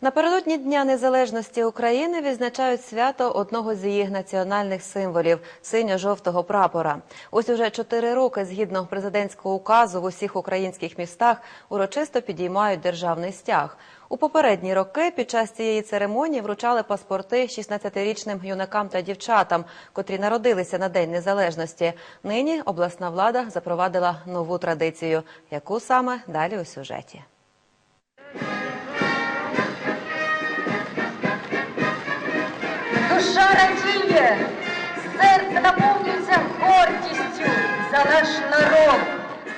Напередодні Дня Незалежності України відзначають свято одного з її національних символів синьо-жовтого прапора. Ось уже чотири роки, згідно президентського указу, в усіх українських містах урочисто підіймають державний стяг. У попередні роки під час цієї церемонії вручали паспорти 16-річним юнакам та дівчатам, котрі народилися на День Незалежності. Нині обласна влада запровадила нову традицію, яку саме далі у сюжеті. Радіє, серце наповнюється гордістю за наш народ,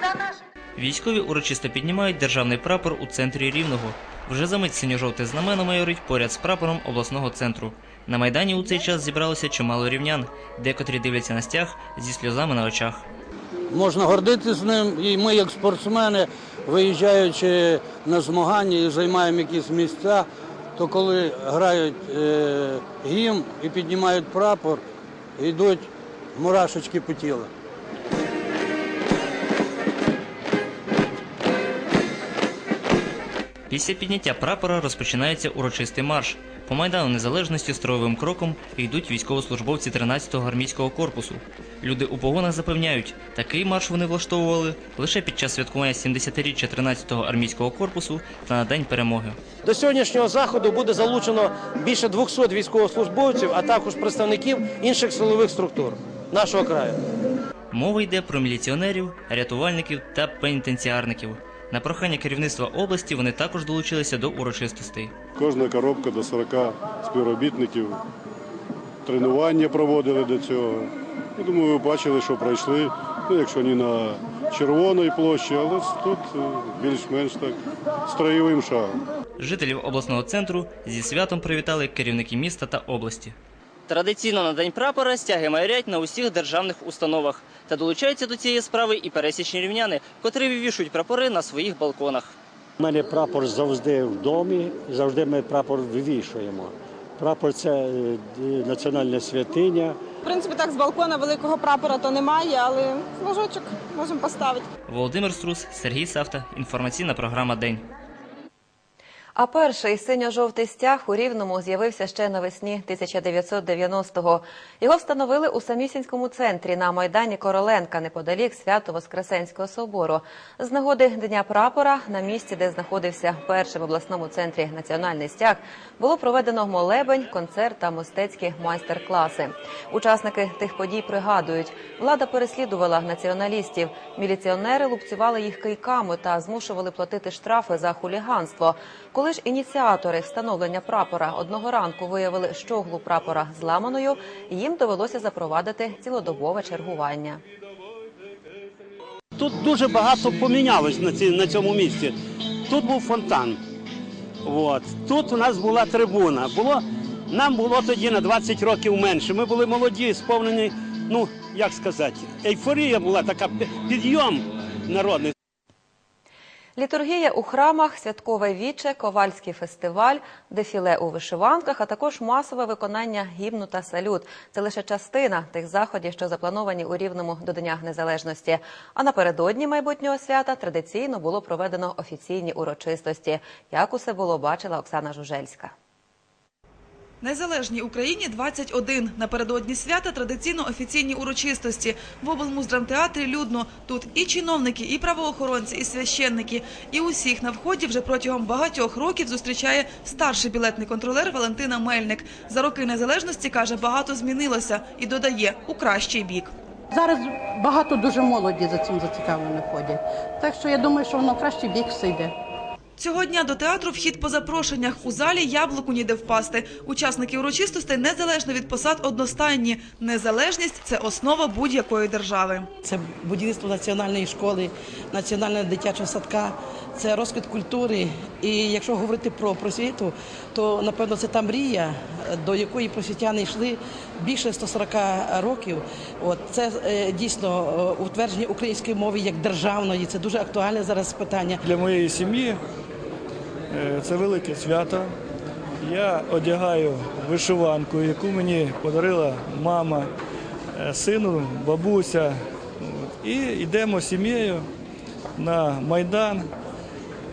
за наш Військові урочисто піднімають державний прапор у центрі Рівного. Вже за мить синьо-жовте знамено майорить поряд з прапором обласного центру. На майдані у цей час зібралося чимало рівнян, декотрі дивляться на стяг зі сльозами на очах. Можна гордитися ним, і ми, як спортсмени, виїжджаючи на змагання і займаємо якісь місця, то коли грають е, гімн і піднімають прапор, йдуть мурашечки по тілу. Після підняття прапора розпочинається урочистий марш. По майдану незалежності строєвим кроком йдуть військовослужбовці 13-го армійського корпусу. Люди у погонах запевняють, такий марш вони влаштовували лише під час святкування 70-річчя 13-го армійського корпусу та на день перемоги. До сьогоднішнього заходу буде залучено більше 200 військовослужбовців, а також представників інших силових структур нашого краю. Мова йде про міліціонерів, рятувальників та пенітенціарників. На прохання керівництва області вони також долучилися до урочистостей. Кожна коробка до 40 співробітників. Тренування проводили до цього. Я думаю, ви бачили, що пройшли. Ну, якщо не на червоній площі, але тут е, більш-менш так строєвим шагом. Жителів обласного центру зі святом привітали керівники міста та області. Традиційно на День прапора стяги майорять на усіх державних установах. Та долучаються до цієї справи і пересічні рівняни, котрі вивішують прапори на своїх балконах. У мене прапор завжди в домі, завжди ми прапор вивішуємо. Прапор це е, національна святиня. В принципі, так з балкона великого прапора то немає, але флажочок можемо поставити. Володимир Струс, Сергій Савта. Інформаційна програма День. А перший синьо-жовтий стяг у Рівному з'явився ще навесні 1990-го. Його встановили у самісінському центрі на майдані Короленка неподалік Свято-Воскресенського собору. З нагоди Дня прапора на місці, де знаходився перший в обласному центрі національний стяг, було проведено молебень, концерт та мистецькі майстер-класи. Учасники тих подій пригадують, влада переслідувала націоналістів. Міліціонери лупцювали їх кийками та змушували платити штрафи за хуліганство. Коли ж ініціатори встановлення прапора одного ранку виявили щоглу прапора зламаною, їм довелося запровадити цілодобове чергування. Тут дуже багато помінялось на, ці, на цьому місці. Тут був фонтан. От. Тут у нас була трибуна. Було, нам було тоді на 20 років менше. Ми були молоді, сповнені, ну, як сказати, ейфорія була така, підйом народний. Літургія у храмах, святкове віче, ковальський фестиваль, дефіле у вишиванках, а також масове виконання гімну та салют. Це лише частина тих заходів, що заплановані у рівному до Дня Незалежності. А напередодні майбутнього свята традиційно було проведено офіційні урочистості. Як усе було, бачила Оксана Жужельська. Незалежній Україні 21. Напередодні свята традиційно офіційні урочистості. В облмуздрамтеатрі людно. Тут і чиновники, і правоохоронці, і священники. І усіх на вході вже протягом багатьох років зустрічає старший білетний контролер Валентина Мельник. За роки незалежності, каже, багато змінилося і додає у кращий бік. Зараз багато дуже молоді за цим зацікавлено ходять. Так що я думаю, що воно кращий бік все йде. Цього дня до театру вхід по запрошеннях. У залі яблуку ніде впасти. Учасники урочистостей незалежно від посад одностайні. Незалежність – це основа будь-якої держави. Це будівництво національної школи, національного дитячого садка, це розквіт культури. І якщо говорити про просвіту, то напевно це та мрія, до якої просвітяни йшли більше 140 років. От це е, дійсно е, утвердження української мови як державної. Це дуже актуальне зараз питання. Для моєї сім'ї це велике свято. Я одягаю вишиванку, яку мені подарила мама, е, сину, бабуся. І йдемо сім'єю на Майдан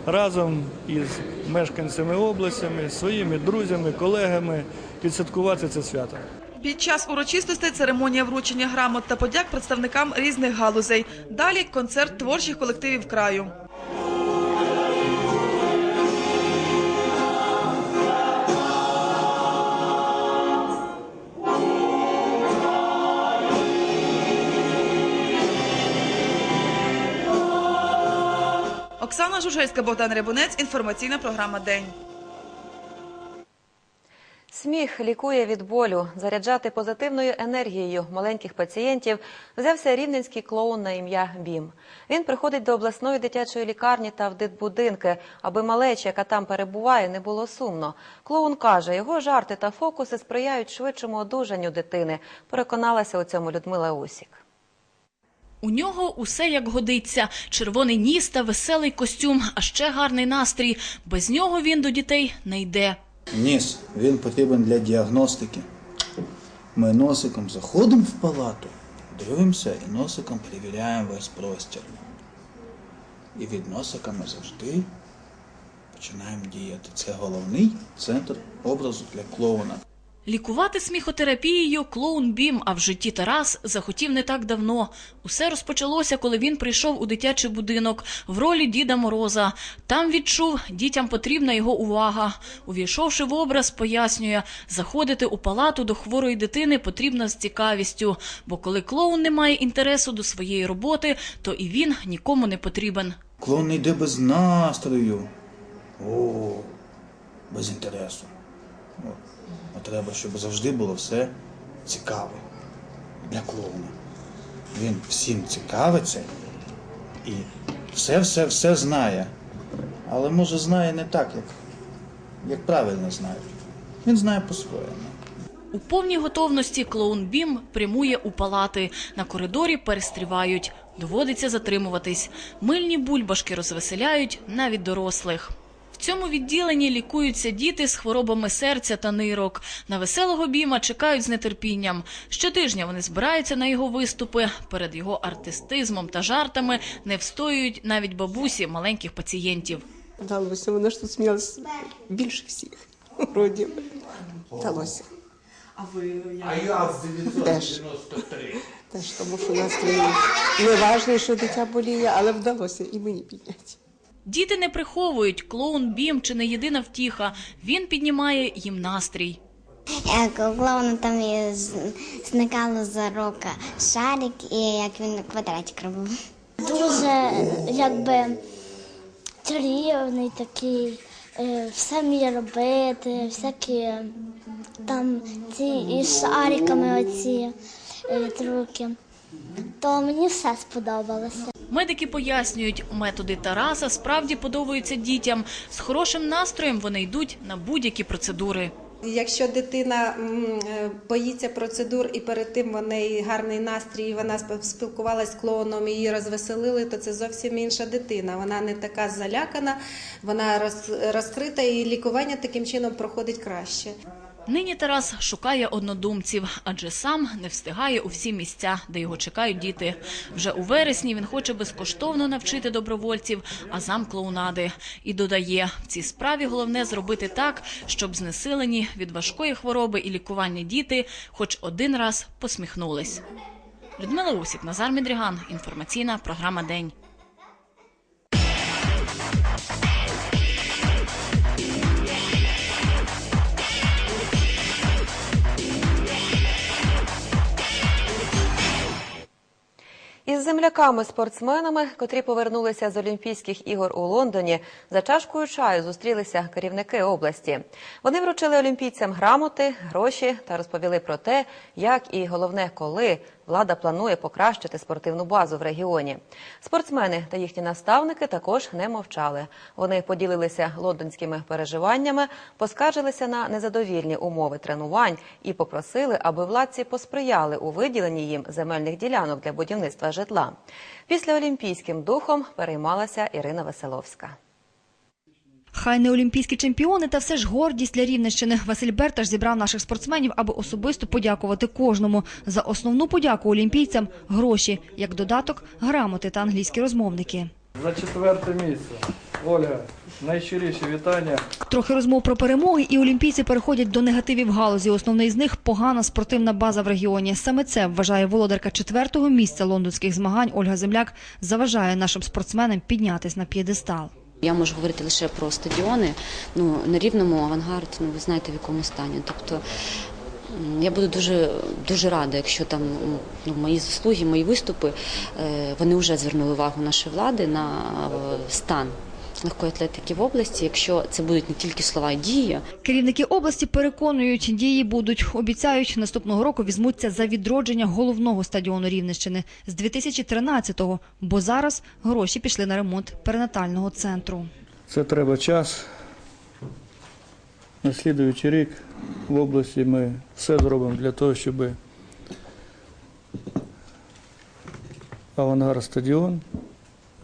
разом із мешканцями областями, своїми друзями, колегами відсвяткувати це свято. Під час урочистостей церемонія вручення грамот та подяк представникам різних галузей. Далі концерт творчих колективів краю. Оксана Жужельська, Богдан Рябунець. Інформаційна програма День. Сміх лікує від болю. Заряджати позитивною енергією маленьких пацієнтів взявся рівненський клоун на ім'я Бім. Він приходить до обласної дитячої лікарні та в дитбудинки, аби малечі, яка там перебуває, не було сумно. Клоун каже, його жарти та фокуси сприяють швидшому одужанню дитини. Переконалася у цьому Людмила Усік. У нього усе як годиться: червоний ніс та веселий костюм, а ще гарний настрій. Без нього він до дітей не йде. Ніс, він потрібен для діагностики. Ми носиком заходимо в палату, дивимося і носиком перевіряємо весь простір. І від носика ми завжди починаємо діяти. Це головний центр образу для клоуна. Лікувати сміхотерапією клоун Бім, а в житті Тарас захотів не так давно. Усе розпочалося, коли він прийшов у дитячий будинок в ролі Діда Мороза. Там відчув, дітям потрібна його увага. Увійшовши в образ, пояснює, заходити у палату до хворої дитини потрібно з цікавістю, бо коли клоун не має інтересу до своєї роботи, то і він нікому не потрібен. Клоун не йде без настрою. О, без інтересу. О, а треба, щоб завжди було все цікаве для клоуна. Він всім цікавиться і все-все-все знає. Але може знає не так, як, як правильно знають. Він знає по-своєму. У повній готовності клоун Бім прямує у палати. На коридорі перестрівають. Доводиться затримуватись. Мильні бульбашки розвеселяють навіть дорослих. В цьому відділенні лікуються діти з хворобами серця та нирок. На веселого біма чекають з нетерпінням. Щотижня вони збираються на його виступи. Перед його артистизмом та жартами не встоюють навіть бабусі маленьких пацієнтів. Вдалося, вона ж тут сміялась більше всіх. Вроді. Вдалося. А ви А я в 993. Теж тому, що настрій не важливо, що дитя боліє, але вдалося і мені підняти. Діти не приховують, клоун Бім чи не єдина втіха. Він піднімає їм настрій. Як у клоуна там зникало з рока шарик, і як він квадратик робив. дуже якби чарівний такий, е, все вміє робити, всякі там ці із шариками оці е, трюки. То мені все сподобалося. Медики пояснюють, методи Тараса справді подобаються дітям. З хорошим настроєм вони йдуть на будь-які процедури. Якщо дитина е, боїться процедур і перед тим в неї гарний настрій, і вона спілкувалась з клоуном її розвеселили, то це зовсім інша дитина. Вона не така залякана, вона роз- розкрита і лікування таким чином проходить краще. Нині Тарас шукає однодумців, адже сам не встигає у всі місця, де його чекають діти. Вже у вересні він хоче безкоштовно навчити добровольців азам клоунади. І додає, в цій справі головне зробити так, щоб знесилені від важкої хвороби і лікування діти хоч один раз посміхнулись. Людмила Усік, Назар Мідріган. Інформаційна програма День. Із земляками-спортсменами, котрі повернулися з Олімпійських ігор у Лондоні, за чашкою чаю зустрілися керівники області. Вони вручили олімпійцям грамоти, гроші та розповіли про те, як і головне, коли влада планує покращити спортивну базу в регіоні. Спортсмени та їхні наставники також не мовчали. Вони поділилися лондонськими переживаннями, поскаржилися на незадовільні умови тренувань і попросили, аби владці посприяли у виділенні їм земельних ділянок для будівництва житла. Після олімпійським духом переймалася Ірина Веселовська. Хай не олімпійські чемпіони, та все ж гордість для Рівненщини. Василь Берташ зібрав наших спортсменів, аби особисто подякувати кожному. За основну подяку олімпійцям – гроші, як додаток – грамоти та англійські розмовники. За четверте місце. Ольга, найщиріші вітання. Трохи розмов про перемоги, і олімпійці переходять до негативів галузі. Основний з них – погана спортивна база в регіоні. Саме це, вважає володарка четвертого місця лондонських змагань Ольга Земляк, заважає нашим спортсменам піднятись на п'єдестал. Я можу говорити лише про стадіони. Ну на рівному авангард, ну ви знаєте в якому стані. Тобто я буду дуже дуже рада, якщо там ну, мої заслуги, мої виступи, е, вони вже звернули увагу нашої влади на е, стан легкої атлетики в області. Якщо це будуть не тільки слова, а дії. Керівники області переконують, дії будуть. Обіцяють, наступного року візьмуться за відродження головного стадіону Рівненщини з 2013-го, бо зараз гроші пішли на ремонт перинатального центру. Це треба час. На слідуючий рік в області ми все зробимо для того, щоб авангард стадіон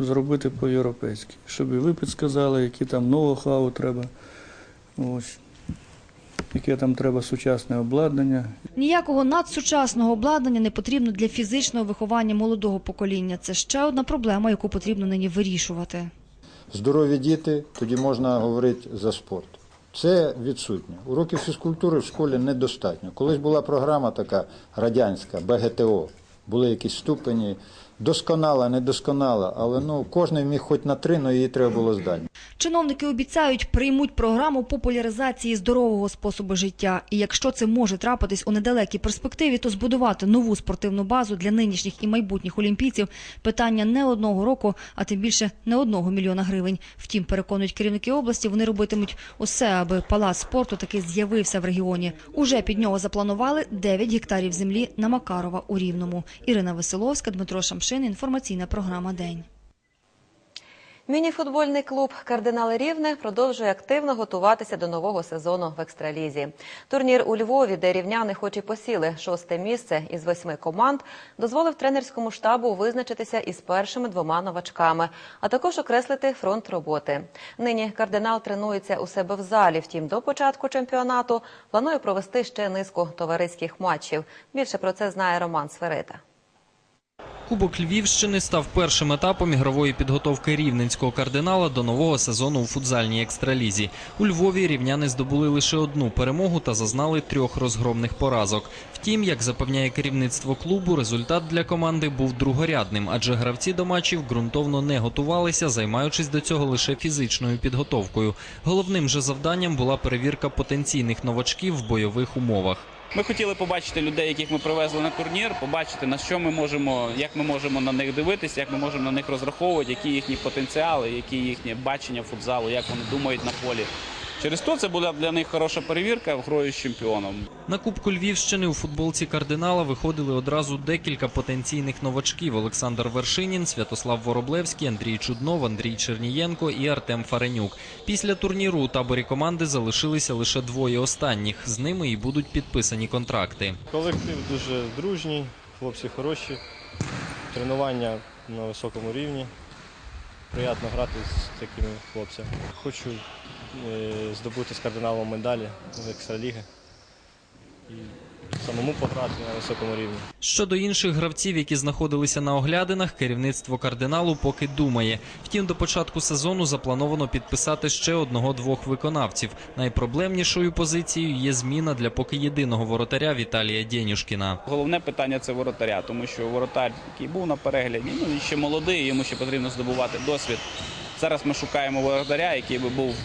зробити по-європейськи. Щоб і ви підсказали, які там ноу-хау треба, ось, яке там треба сучасне обладнання, Ніякого надсучасного обладнання не потрібно для фізичного виховання молодого покоління. Це ще одна проблема, яку потрібно нині вирішувати. Здорові діти, тоді можна говорити за спорт. Це відсутнє. Уроків фізкультури в школі недостатньо. Колись була програма така радянська, БГТО, були якісь ступені, досконала, недосконала, але ну, кожен міг хоч на три, але її треба було здати. Чиновники обіцяють, приймуть програму популяризації здорового способу життя. І якщо це може трапитись у недалекій перспективі, то збудувати нову спортивну базу для нинішніх і майбутніх олімпійців питання не одного року, а тим більше не одного мільйона гривень. Втім, переконують керівники області, вони робитимуть усе, аби палац спорту таки з'явився в регіоні. Уже під нього запланували 9 гектарів землі на Макарова у Рівному. Ірина Веселовська, Дмитро Шамшин. Інформаційна програма День. Мініфутбольний клуб Кардинали Рівне продовжує активно готуватися до нового сезону в екстралізі. Турнір у Львові, де рівняни хоч і посіли шосте місце із восьми команд, дозволив тренерському штабу визначитися із першими двома новачками, а також окреслити фронт роботи. Нині кардинал тренується у себе в залі. Втім, до початку чемпіонату планує провести ще низку товариських матчів. Більше про це знає Роман Сферита. Кубок Львівщини став першим етапом ігрової підготовки рівненського кардинала до нового сезону у футзальній екстралізі. У Львові рівняни здобули лише одну перемогу та зазнали трьох розгромних поразок. Втім, як запевняє керівництво клубу, результат для команди був другорядним, адже гравці до матчів ґрунтовно не готувалися, займаючись до цього лише фізичною підготовкою. Головним же завданням була перевірка потенційних новачків в бойових умовах. Ми хотіли побачити людей, яких ми привезли на турнір, побачити на що ми можемо, як ми можемо на них дивитися, як ми можемо на них розраховувати, які їхні потенціали, які їхнє бачення футзалу, як вони думають на полі. Через то це була для них хороша перевірка грою з чемпіоном. На Кубку Львівщини у футболці кардинала виходили одразу декілька потенційних новачків: Олександр Вершинін, Святослав Вороблевський, Андрій Чуднов, Андрій Чернієнко і Артем Фаренюк. Після турніру у таборі команди залишилися лише двоє останніх. З ними і будуть підписані контракти. Колектив дуже дружній, хлопці хороші, тренування на високому рівні. Приємно грати з такими хлопцями. Хочу здобути з кардиналом медалі в екстраліги і самому пограти на високому рівні. Щодо інших гравців, які знаходилися на оглядинах, керівництво кардиналу поки думає. Втім, до початку сезону заплановано підписати ще одного-двох виконавців. Найпроблемнішою позицією є зміна для поки єдиного воротаря Віталія Дєнюшкіна. Головне питання це воротаря, тому що воротар, який був на перегляді, ну він ще молодий, йому ще потрібно здобувати досвід. Зараз ми шукаємо воротаря, який би був,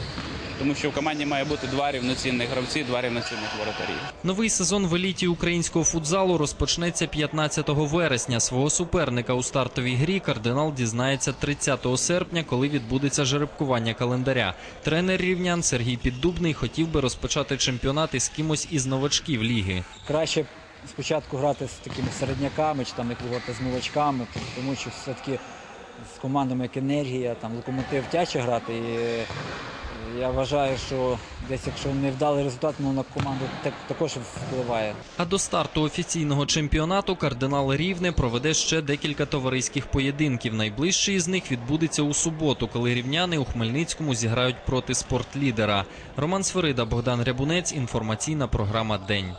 тому що в команді має бути два рівноцінних гравці, два рівноцінних воротарі. Новий сезон в еліті українського футзалу розпочнеться 15 вересня. Свого суперника у стартовій грі кардинал дізнається 30 серпня, коли відбудеться жеребкування календаря. Тренер рівнян Сергій Піддубний хотів би розпочати чемпіонат із кимось із новачків ліги. Краще спочатку грати з такими середняками чи там як ви говорите, з новачками, тому що все-таки з командами як енергія, там локомотив тяжче грати і Я вважаю, що десь якщо не вдалий результат, ну, на команду так- також впливає. А до старту офіційного чемпіонату кардинал Рівне проведе ще декілька товариських поєдинків. Найближчий із них відбудеться у суботу, коли рівняни у Хмельницькому зіграють проти спортлідера. Роман Сверида, Богдан Рябунець. Інформаційна програма День.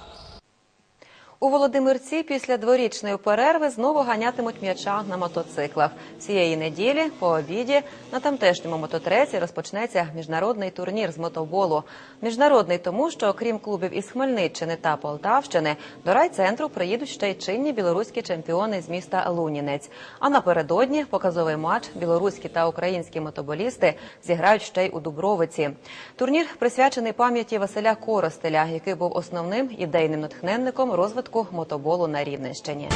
У Володимирці після дворічної перерви знову ганятимуть м'яча на мотоциклах. Цієї неділі по обіді на тамтешньому мототреці розпочнеться міжнародний турнір з мотоболу. Міжнародний тому, що окрім клубів із Хмельниччини та Полтавщини, до райцентру приїдуть ще й чинні білоруські чемпіони з міста Лунінець. А напередодні показовий матч білоруські та українські мотоболісти зіграють ще й у Дубровиці. Турнір присвячений пам'яті Василя Коростеля, який був основним ідейним натхненником розвитку мотоболу на Рівненщині.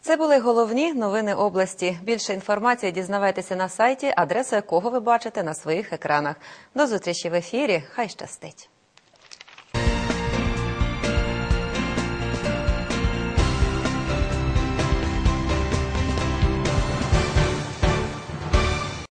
Це були головні новини області. Більше інформації дізнавайтеся на сайті, адресу якого ви бачите на своїх екранах. До зустрічі в ефірі. Хай щастить.